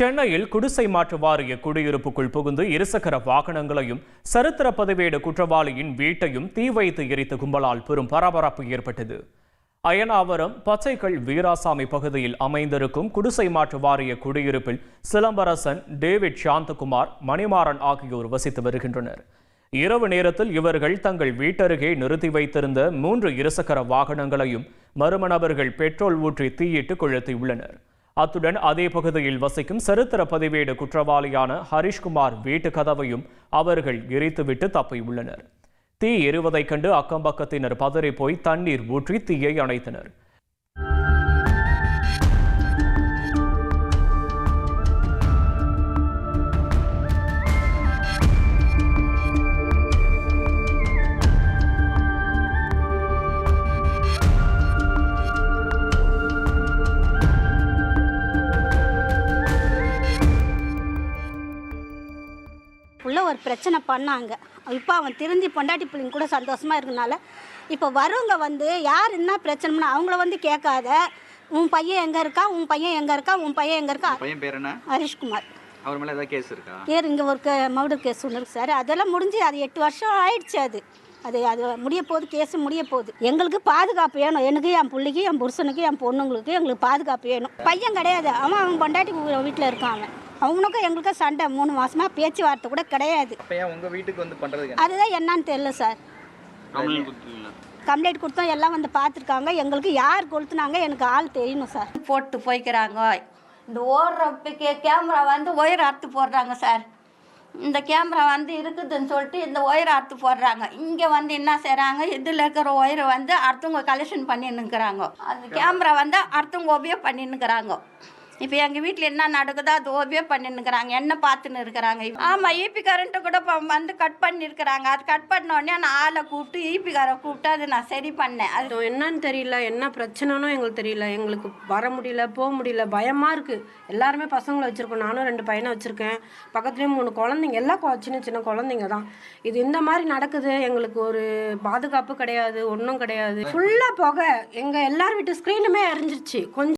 சென்னையில் குடிசை மாற்று வாரிய குடியிருப்புக்குள் புகுந்து இருசக்கர வாகனங்களையும் சரித்திர பதிவேடு குற்றவாளியின் வீட்டையும் தீ வைத்து எரித்த கும்பலால் பெரும் பரபரப்பு ஏற்பட்டது. அயனாவரம் பச்சைக்கல் வீராசாமி பகுதியில் அமைந்திருக்கும் குடிசை மாற்று வாரிய குடியிருப்பில் சிலம்பரசன் டேவிட் சாந்தகுமார் மணிமாறன் ஆகியோர் வசித்து வருகின்றனர். இரவு நேரத்தில் இவர்கள் தங்கள் வீட்டருகே நிறுத்தி வைத்திருந்த மூன்று இருசக்கர வாகனங்களையும் மர்ம நபர்கள் பெட்ரோல் ஊற்றி தீயிட்டு கொளுத்தியுள்ளனர் அத்துடன் அதே பகுதியில் வசிக்கும் சரித்திர பதிவேடு குற்றவாளியான ஹரிஷ்குமார் வீட்டு கதவையும் அவர்கள் எரித்துவிட்டு தப்பியுள்ளனர். தீ எரிவதைக் கண்டு அக்கம்பக்கத்தினர் பதறி போய் தண்ணீர் ஊற்றி தீயை அணைத்தனர். ஒரு பிரச்சனை பண்ணாங்க. இப்போ அவன் திருந்தி பொண்டாட்டி பிள்ளைங்க கூட சந்தோஷமா இருக்கனால இப்போ வரவங்க வந்து யார் என்ன பிரச்சனைனா அவங்கள வந்து கேட்காத. உன் பையன் எங்கே இருக்கா? உன் பையன் எங்கே இருக்கா? உன் பையன் எங்கே இருக்கா? பையன் பேர் என்ன? ஹரிஷ்குமார். அவர் மேலே ஏதாவது கேஸ் இருக்கா? பேர் இங்கே ஒரு மர்டர் கேஸ் ஒன்று இருக்கு சார். அதெல்லாம் முடிஞ்சு அது எட்டு வருஷம் ஆயிடுச்சு அது. அது அது முடிய போகுது கேஸ் முடிய போகுது. எங்களுக்கு பாதுகாப்பு வேணும். எனக்கு என் பிள்ளைக்கு என் புருஷனுக்கு என் பொண்ணுங்களுக்கு எங்களுக்கு பாதுகாப்பு வேணும். பையன் கிடையாது. அவன் அவன் பொண்டாட்டி வீட்டில் இருக்கான் அவன். அவனுக்கும் எங்களுக்கும் சண்டை. மூணு மாசமா பேச்சுவார்த்தை கூட கிடையாது. உங்கள் வீட்டுக்கு வந்து அதுதான் என்னன்னு தெரியல சார். கம்ப்ளைண்ட் கொடுத்தோம் எல்லாம் வந்து பார்த்துருக்காங்க. எங்களுக்கு யார் கொளுத்துனாங்க எனக்கு ஆள் தெரியணும் சார். போட்டு போய்க்கிறாங்க. இந்த ஓடுற கே கேமரா வந்து ஒயர் அறுத்து போடுறாங்க சார். இந்த கேமரா வந்து இருக்குதுன்னு சொல்லிட்டு இந்த ஒயர் அறுத்து போடுறாங்க. இங்கே வந்து என்ன செய்கிறாங்க இதில் இருக்கிற ஒயரை வந்து அடுத்தவங்க கலெக்ஷன் பண்ணின்னுக்கிறாங்க. அந்த கேமரா வந்து அடுத்தவங்க ஓபியோ பண்ணின்னுக்கிறாங்க. இப்போ எங்கள் வீட்டில் என்ன நடக்குதோ அது ஓபியோ பண்ணின்னுக்கிறாங்க என்ன பார்த்துன்னு இருக்கிறாங்க. ஆமாம் ஈபி கரண்ட்டு கூட இப்போ வந்து கட் பண்ணியிருக்கிறாங்க அது கட் பண்ண உடனே நான் ஆளை கூப்பிட்டு ஈபி காரை கூப்பிட்டு அது நான் சரி பண்ணேன். அது என்னன்னு தெரியல என்ன பிரச்சனைனும் எங்களுக்கு தெரியல. எங்களுக்கு வர முடியல போக முடியல பயமாக இருக்குது எல்லாருமே பசங்களை வச்சுருக்கோம். நானும் ரெண்டு பையனை வச்சுருக்கேன். பக்கத்துலேயும் மூணு குழந்தைங்க. எல்லாம் சின்ன சின்ன குழந்தைங்க தான். இது இந்த மாதிரி நடக்குது. எங்களுக்கு ஒரு பாதுகாப்பு கிடையாது ஒன்றும் கிடையாது. ஃபுல்லாக புகை. எங்கள் எல்லார் வீட்டு ஸ்க்ரீனுமே எரிஞ்சிருச்சு. கொஞ்சம்